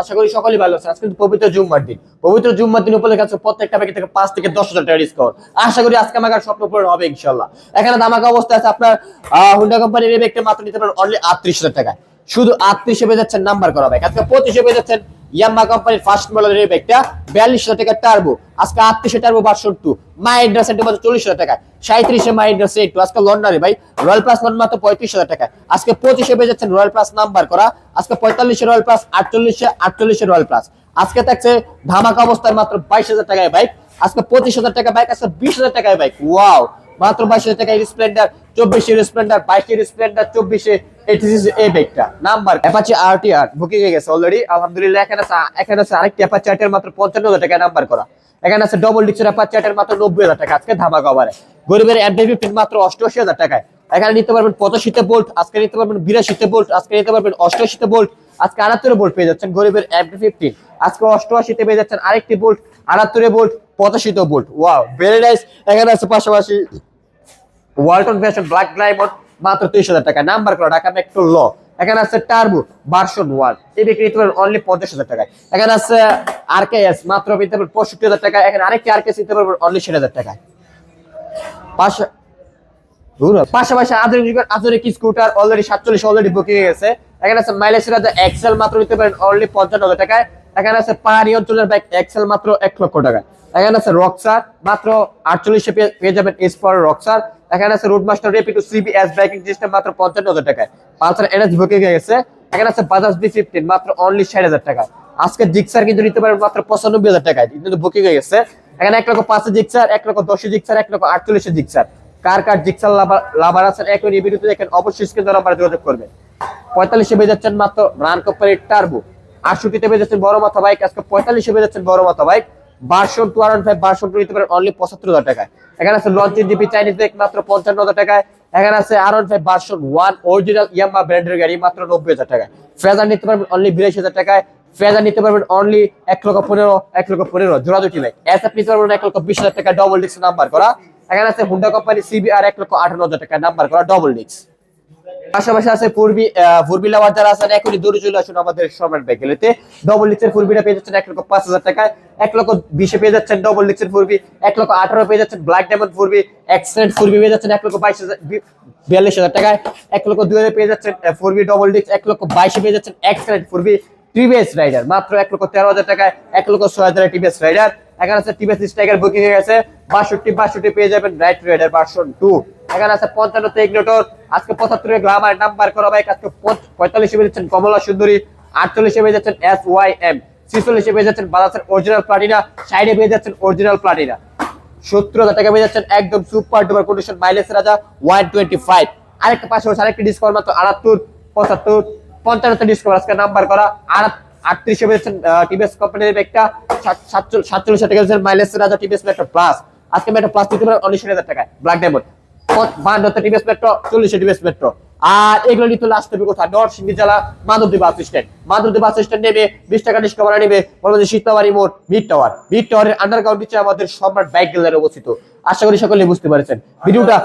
আশা করি ভালো পবিত্র আছে প্রত্যেকটা থেকে পাঁচ থেকে দশ হাজার টাকা আশা করি আজকে হবে ইনশাল্লাহ এখানে আছে আপনার হুন্ডা কোম্পানির ব্যক্তি মাত্র নিতে পারেন অনলি আটত্রিশ হাজার টাকায়। শুধু আটত্রিশ হিসেবে যাচ্ছেন নাম্বার করা আজকে পঁচিশ হিসেবে যাচ্ছেন ইয়াম্মা কোম্পানির ফার্স্ট মডেলের ব্যাগটা বিয়াল্লিশ হাজার টাকা টার্বো আজকে আটত্রিশে টার্বো ভার্সন টু মাত্র চল্লিশ হাজার টাকা সাঁত্রিশে সেন্টু আজকে ভাই রয়্যাল প্লাস মাত্র পঁয়ত্রিশ হাজার টাকা আজকে পঁচিশে পেয়ে যাচ্ছেন রয়্যাল প্লাস নাম্বার করা। আজকে পঁয়তাল্লিশে রয়্যাল প্লাস আটচল্লিশে আটচল্লিশে রয়্যাল প্লাস আজকে থাকছে ধামাকা অবস্থায় মাত্র বাইশ হাজার টাকায় বাইক আজকে পঁচিশ হাজার টাকা বাইক আজকে বিশ হাজার টাকায় বাইক ওয়াও মাত্র বাইশ হাজার টাকা স্প্লেন্ডার চব্বিশের স্প্লেন্ডার বাইশের স্প্লেন্ডার চব্বিশে এই বাইকটা নাম্বার অ্যাপাচি আর আর গেছে অলরেডি আলহামদুলিল্লাহ আছে, এখানে আছে আরেকটি অ্যাপাচি আর্টের মাত্র পঞ্চান্ন হাজার টাকা নাম্বার করা। এখানে আছে ডবল অ্যাপাচি মাত্র নব্বই হাজার টাকা। আজকে গরিবের মাত্র অষ্টআশি হাজার এখানে নিতে পারবেন পঁচাশিতে বোল্ট আজকে নিতে পারবেন বিরাশিতে বোল্ট আজকে নিতে পারবেন অষ্টআশিতে বোল্ট আজকে আটাত্তরে বোল্ট পেয়ে যাচ্ছেন গরিবের এমডি ফিফটিন আজকে অষ্টআশিতে পেয়ে যাচ্ছেন আরেকটি বোল্ট আটাত্তরে বোল্ট পঁচাশিতে বোল্ট ওয়াও ভেরি নাইস এখানে আছে পাশাপাশি ওয়ালটন ফ্যাশন ব্ল্যাক ডায়মন্ড, মাত্র তেইশ হাজার টাকা। নাম্বার করা, ঢাকা মেট্রো ল। এখানে আছে টার্বো, ভার্সন ওয়ান। এই বিক্রি নিতে পারবেন অনলি পঞ্চাশ হাজার টাকায়। এখানে আছে আর কে এস মাত্র নিতে পারবেন পঁয়ষট্টি হাজার টাকা এখানে আরেকটি আর কে নিতে পারবেন অনলি ষাট হাজার টাকায়। পাশা পাশাপাশি আধুনিক যুগের আধুনিক স্কুটার অলরেডি সাতচল্লিশ অলরেডি বুকিং হয়ে গেছে। এখানে আছে মাইলেজ এক্সেল মাত্র নিতে পারেন অনলি পঞ্চান্ন হাজার টাকায়। এখানে আছে পাহাড়ি অঞ্চলের বাইক এক্সেল মাত্র এক লক্ষ টাকা। এখানে আছে রক্সার মাত্র আটচল্লিশে পেয়ে যাবেন এসপর রক্সার এখানে আছে রোড মাস্টার রেপিটু সিবি এস বাইকিং সিস্টেম মাত্র পঞ্চান্ন হাজার টাকায়। পালসার এনএস বুকিং গেছে। এখানে আছে বাজাজ বি ফিফটিন মাত্র অনলি ষাট হাজার টাকা। আজকে জিক্সার কিন্তু নিতে পারেন মাত্র পঁচানব্বই হাজার টাকায়। কিন্তু বুকিং হয়ে গেছে। এখানে এক লক্ষ পাঁচে জিক্সার এক লক্ষ দশে জিক্সার এক লক্ষ আটচল্লিশে জিক্সার কার কার জিক্সার লাভার আছেন এখন এই ভিডিওতে দেখেন। অবশ্যই স্ক্রিন নাম্বারে যোগাযোগ করবে পঁয়তাল্লিশে পেয়ে যাচ্ছেন মাত্র রান কোম্পানির টার্বো আটষট্টিতে পেয়ে বড় মাথা বাইক আজকে পঁয়তাল্লিশে পেয়ে বড় মাথা বাইক বারশো টু আর ফাইভ বারশো টু নিতে পারেন অনলি পঁচাত্তর হাজার টাকায়। এখানে আছে লঞ্চের ডিপি চাইনিজ বাইক মাত্র পঞ্চান্ন হাজার টাকায়। এখানে আছে আর ওয়ান ফাইভ বারশো ওয়ান অরিজিনাল ইয়াম্মা ব্র্যান্ডের গাড়ি, মাত্র নব্বই হাজার টাকায়। ফেজার নিতে পারবেন অনলি বিরাশি হাজার টাকায়। ফেজার নিতে পারবেন অনলি এক লক্ষ পনেরো, এক লক্ষ পনেরো, জোড়া দুটি বাইক এস এফ নিতে পারবেন এক লক্ষ বিশ হাজার টাকা ডবল ডিস্ক নাম্বার করা। এখানে আছে হুন্ডা কোম্পানি সিবিআর এক লক্ষ আঠারো হাজার টাকা নাম্বার করা ডবল ডিস্ক পাশাপাশি আছে পূর্বী পূর্বী লাভার যারা আছেন, এখনই দূরে চলে আসুন আমাদের সম্রাট বাইকেলেতে ডবল লিক্সের পূর্বীটা পেয়ে যাচ্ছেন এক লক্ষ পাঁচ হাজার টাকায়। এক লক্ষ বিশে পেয়ে যাচ্ছেন ডবল লিক্সের পূর্বী। এক লক্ষ আঠারো পেয়ে যাচ্ছেন ব্ল্যাক ডায়মন্ড পূর্বী। এক্সেন্ট পূর্বী পেয়ে যাচ্ছেন এক লক্ষ বাইশ হাজার বিয়াল্লিশ হাজার টাকায়। এক লক্ষ দুই হাজার পেয়ে যাচ্ছেন পূর্বী ডবল ডিক্স এক লক্ষ বাইশে পেয়ে যাচ্ছেন এক্সেন্ট পূর্বী। টিভিএস রাইডার মাত্র এক লক্ষ তেরো হাজার টাকায়, এক লক্ষ ছয় হাজার টিভিএস রাইডার এখানে আছে টিভিএস স্ট্রাইকার বুকিং হয়ে গেছে। বাষট্টি বাষট্টি পেয়ে যাবেন রাইট রাইডার ভার্সন টু এখানে আছে পঞ্চান্ন ইগনোটর আজকে পঁচাত্তরে গ্লামার নাম্বার করা বাইক। আজকে পঁয়তাল্লিশে পেয়ে কমলা সুন্দরী। আটচল্লিশে পেয়ে এস ওয়াই এম ছিচল্লিশে পেয়ে যাচ্ছেন অরিজিনাল প্লাটিনা সাইডে পেয়ে অরিজিনাল প্লাটিনা সত্তর হাজার টাকা পেয়ে যাচ্ছেন একদম সুপার ডুপার কন্ডিশন মাইলেজ রাজা ওয়ান টোয়েন্টি ফাইভ আরেকটা পাশাপাশি আরেকটি ডিসকাউন্ট মাত্র আটাত্তর, পঁচাত্তর। পঞ্চান্ন ডিসকাউন্ট আজকে নাম্বার করা আর আটত্রিশে টিভিএস কোম্পানির একটা সাতচল্লিশ টাকা মাইলেজ রাজা টিভিএস মেট্রো প্লাস আজকে মেট্রো প্লাস দিতে পারেন উনিশ হাজার টাকায় ব্ল্যাক ডায়মন্ড টিভিএস মেট্রো চল্লিশে টিভিএস মেট্রো আর এগুলো নিতে লাস্ট হবে কোথায়? নরসিংদী জেলা Madhabdi bus stand Madhabdi bus stand নেবে বিশ টাকা ডিসকাভার নেবে বলব যে মোড় মিড টাওয়ার মিড টাওয়ারের আন্ডারগ্রাউন্ড নিচে আমাদের সম্রাট বাইক গ্যালারি অবস্থিত। আশা করি সকলে বুঝতে পারছেন। ভিডিওটা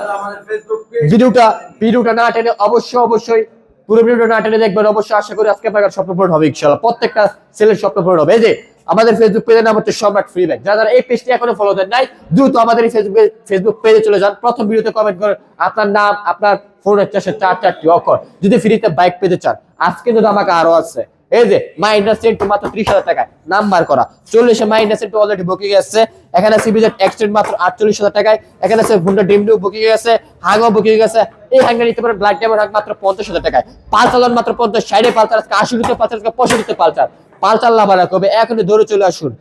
ভিডিওটা ভিডিওটা না টেনে অবশ্যই অবশ্যই পুরো ভিডিওটা না দেখবেন, অবশ্যই আশা করি আজকে আপনার স্বপ্ন পূরণ হবে, ইনশাআল্লাহ। প্রত্যেকটা ছেলের স্বপ্ন পূরণ হবে। এই যে, আমাদের ফেসবুক পেজের নাম হচ্ছে সম্রাট ফ্রি ব্যাগ যারা যারা এই পেজটি এখনও ফলো দেন নাই, দ্রুত আমাদের এই ফেসবুক ফেসবুক পেজে চলে যান। প্রথম ভিডিওতে কমেন্ট করেন, আপনার নাম, আপনার ফোনের চাষে চার চারটি অক্ষর। যদি ফ্রিতে বাইক পেতে চান, আজকে যদি আমাকে আরও আছে। এই যে মাইনাস মাত্র ত্রিশ হাজার টাকায়। নাম্বার করা। চল্লিশে মাইনাস অলরেডি বুকিং আসছে এখানে মাত্র আটচল্লিশ হাজার টাকায়। এখানে আছে হুন্ডা ডিউ বুকিং আছে হাঙ্গও বুকিং আছে এই হাঙ্গা নিতে পারেন ব্ল্যাক ডায়মন্ড হাঙ্গ মাত্র পঞ্চাশ হাজার টাকায়। পালচার মাত্র পঞ্চাশ সাইডে পালচার আজকে আশি রুতে পালচার আজকে পঁয়ষট্টিতে পালচার পালচার লাভার কবে? এখনই ধরে চলে আসুন।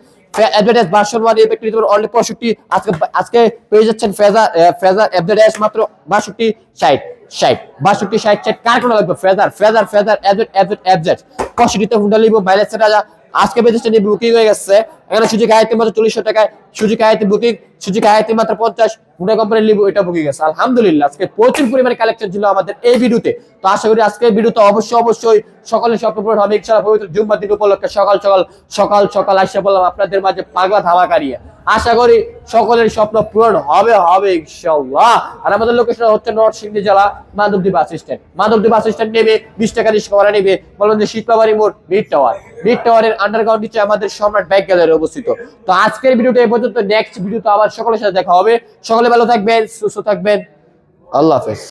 অ্যাডভার্টাইজ ভার্সন ওয়ান এই ব্যক্তি অনলি পঁয়ষট্টি, আজকে আজকে পেয়ে যাচ্ছেন ফেজার ফেজার অ্যাডভার্টাইজ মাত্র বাষট্টি ষাট ষাট, বাষট্টি ষাট ষাট। কার কোনো লাগবে Fazer Fazer Fazer advert advert advert পঁয়ষট্টিতে হুন্ডা লিবো, মাইলেজ রাজা আজকে পেয়ে যাচ্ছেন বুকিং হয়ে গেছে। এখানে সুযোগ আয়তের মধ্যে চল্লিশশো টাকায়। সুযোগ আয়াতি বুকিং সুযোগ আয়াতি মাত্র পঞ্চাশ। হুন্ডা কোম্পানির লিবু এটা বুকিং আছে আলহামদুলিল্লাহ, আজকে প্রচুর পরিমাণে কালেকশন ছিল আমাদের এই ভিডিওতে। তো আশা করি আজকের ভিডিওতে অবশ্যই অবশ্যই সকলের স্বপ্ন হবে। ইনশাআল্লাহ পবিত্র জুম্মা দিন উপলক্ষে সকাল সকাল সকাল সকাল আসে বললাম আপনাদের মাঝে পাগলা ধামাকারিয়া আশা করি সকলের স্বপ্ন পূরণ হবে হবে ইনশাআল্লাহ। আর আমাদের লোকেশন হচ্ছে নরসিংদী জেলা Madhabdi bus stand. Madhabdi bus stand নেবে বিশ টাকা রিক্সা নেবে। বলবেন যে শীতলাবাড়ি মোড় মিড টাওয়ার মিড টাওয়ারের আন্ডারগ্রাউন্ড নিচে আমাদের সম্রাট ব্যাগ গ্যালারি অবস্থিত। তো আজকের ভিডিওটা এই পর্যন্ত। নেক্সট ভিডিওতে আবার সকলের সাথে দেখা হবে। সকলে ভালো থাকবেন, সুস্থ থাকবেন। আল্লাহ হাফেজ।